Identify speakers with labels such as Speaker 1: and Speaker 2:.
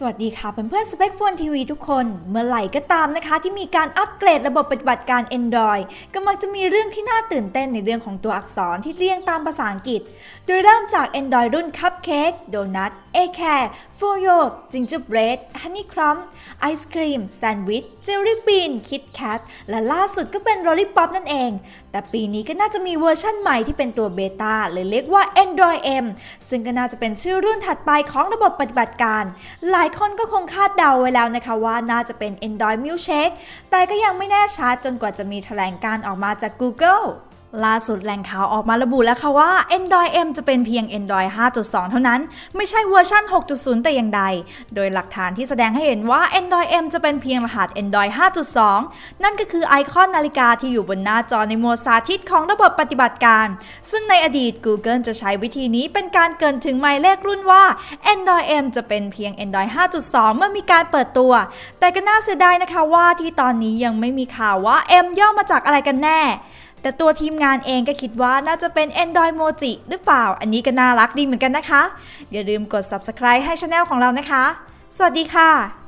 Speaker 1: สวัสดีค่ะเพื่อนๆสเปคโฟนทีวีทุกคน เมื่อไหร่ก็ตามนะคะ ที่มีการอัปเกรดระบบปฏิบัติการ Android ก็มักจะมีเรื่องที่น่าตื่นเต้นในเรื่องของตัวอักษรที่เรียงตามภาษาอังกฤษ โดยเริ่มจาก Android รุ่น Cupcake Donut a c a r e f o y o Gingerbread Honeycomb Ice Cream Sandwich Jelly Bean Kit Kat และล่าสุดก็เป็น Lollipop นั่นเอง แต่ปีนี้ก็น่าจะมีเวอร์ชั่นใหม่ที่เป็นตัวเบต้าหรือเรียกว่า Android M ซึ่งก็น่าจะเป็นชื่อรุ่นถัดไปของระบบปฏิบัติการหลายายคนก็คงคาดเดาไว้แล้วนะคะว่าน่าจะเป็น Endoid Milkshake แต่ก็ยังไม่แน่ชัดจนกว่าจะมีแถลงการออกมาจาก Google ล่าสุดแหล่งข่าวออกมาระบุแล้วค่ะว่า Android M จะเป็นเพียง Android 5.2 เท่านั้น ไม่ใช่เวอร์ชัน6.0 แต่อย่างใด โดยหลักฐานที่แสดงให้เห็นว่า Android M จะเป็นเพียงรหัส Android 5.2 นั่นก็คือไอคอนนาฬิกาที่อยู่บนหน้าจอในโหมดสาธิตของระบบปฏิบัติการ ซึ่งในอดีต Google จะใช้วิธีนี้เป็นการเกินถึงหมายเลขรุ่นว่า Android M จะเป็นเพียง Android 5.2 เมื่อมีการเปิดตัว แต่ก็น่าเสียดายนะคะว่าที่ตอนนี้ยังไม่มีข่าวว่า M ย่อมาจากอะไรกันแน่ แต่ตัวทีมงานเองก็คิดว่าน่าจะเป็น Android Moji หรือเปล่า อันนี้ก็น่ารักดีเหมือนกันนะคะ อย่าลืมกด subscribe ให้ช anel ของเรานะคะ สวัสดีค่ะ